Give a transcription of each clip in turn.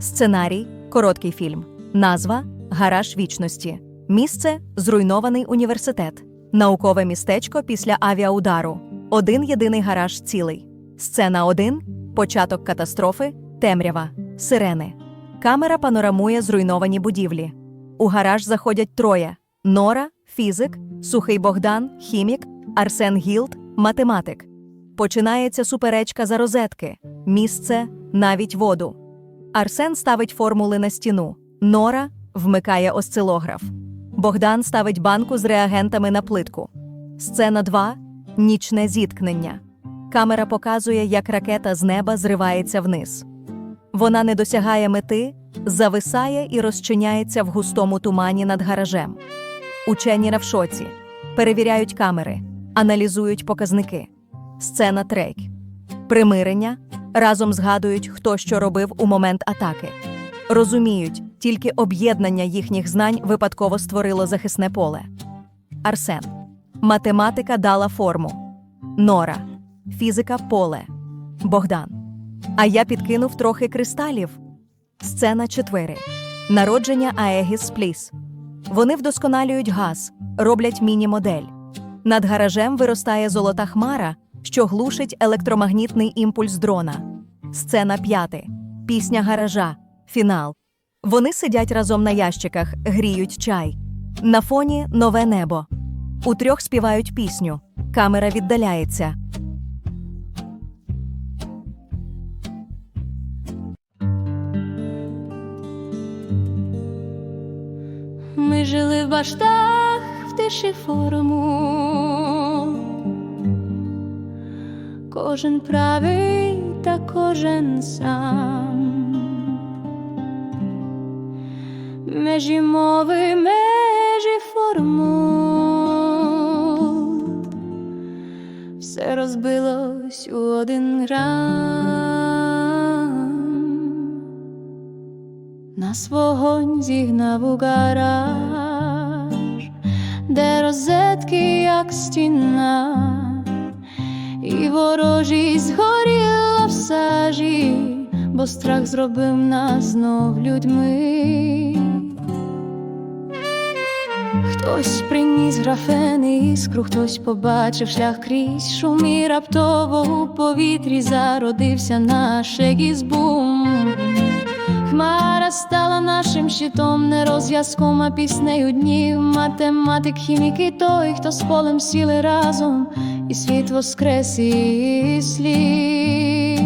Сценарій короткий фільм. Назва Гараж вічності. Місце зруйнований університет. Наукове містечко після авіаудару. Один єдиний гараж цілий. Сцена 1. Початок катастрофи. Темрява. Сирени. Камера панорамує зруйновані будівлі. У гараж заходять троє: Нора, фізик, Сухий Богдан, хімік, Арсен Гілд, математик. Починається суперечка за розетки, місце, навіть воду. Арсен ставить формули на стіну. Нора вмикає осцилограф. Богдан ставить банку з реагентами на плитку. Сцена 2. Нічне зіткнення. Камера показує, як ракета з неба зривається вниз. Вона не досягає мети, зависає і розчиняється в густому тумані над гаражем. Учені в шоці. Перевіряють камери, аналізують показники. Сцена трек. Примирення разом згадують, хто що робив у момент атаки. Розуміють, тільки об'єднання їхніх знань випадково створило захисне поле. Арсен. Математика дала форму. Нора. Фізика поле. Богдан. А я підкинув трохи кристалів. Сцена 4. Народження Аегіс Пліс. Вони вдосконалюють газ, роблять міні-модель. Над гаражем виростає золота хмара, що глушить електромагнітний імпульс дрона. Сцена 5. Пісня гаража. Фінал. Вони сидять разом на ящиках, гріють чай. На фоні нове небо. Утрьох співають пісню. Камера віддаляється. Ми жили в баштах в тиші формул. Кожен правий та кожен сам. Межі мови, межі формул. Все розбилось у один грам. Нас вогонь зігнав у гараж, де розетки, як стіна, і ворожість згоріла в сажі, бо страх зробив нас знов людьми. Хтось приніс графен іскру, хтось побачив шлях крізь шум і раптово у повітрі зародився наш егізбум. Хмара стала нашим щитом, не розв'язком, а піснею днів. Математик, хімік і той, хто з полем сіли разом, і світ воскрес і слів.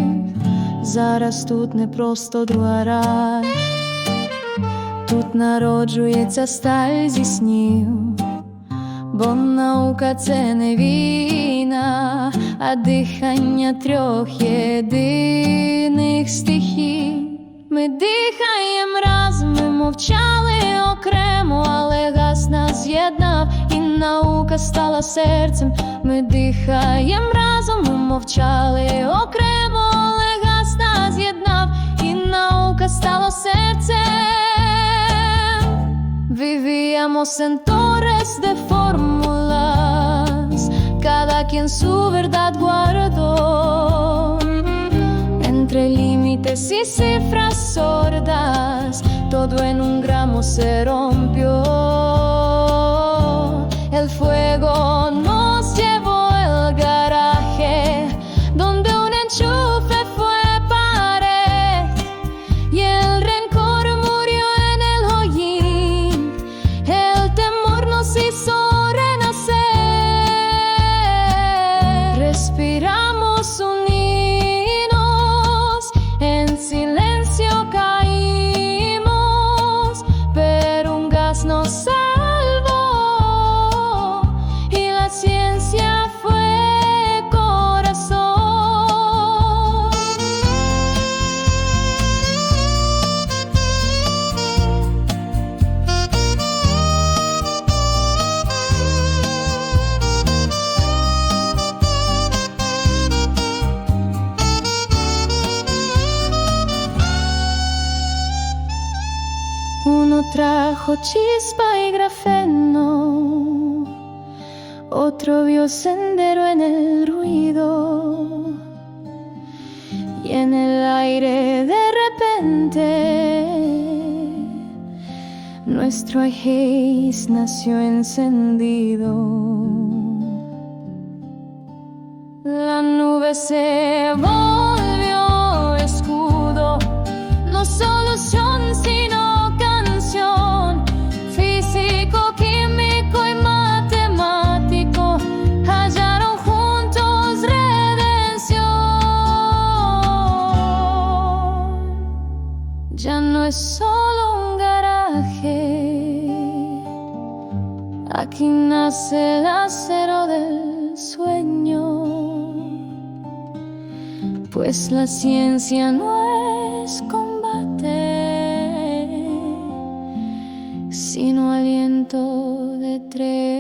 Зараз тут не просто рай, тут народжується сталь зі снів. Бо наука це не війна, а дихання трьох єдиних стихій. Ми дихаєм разом, ми мовчали окремо, але газ нас з'єднав, і наука стала серцем. Ми дихаєм разом, ми мовчали окремо, але газ нас з'єднав, і наука стала серцем. Vivíamos en torres de fórmulas, cada quien su verdad guardó. Límites y cifras sordas, todo en un gramo se rompió. Uno trajo chispa y grafeno, otro vio sendero en el ruido. Y en el aire de repente nuestro Egeis nació encendido. La nube se volvió no es solo un garaje, aquí nace el acero del sueño, pues la ciencia no es combate, sino aliento de tres.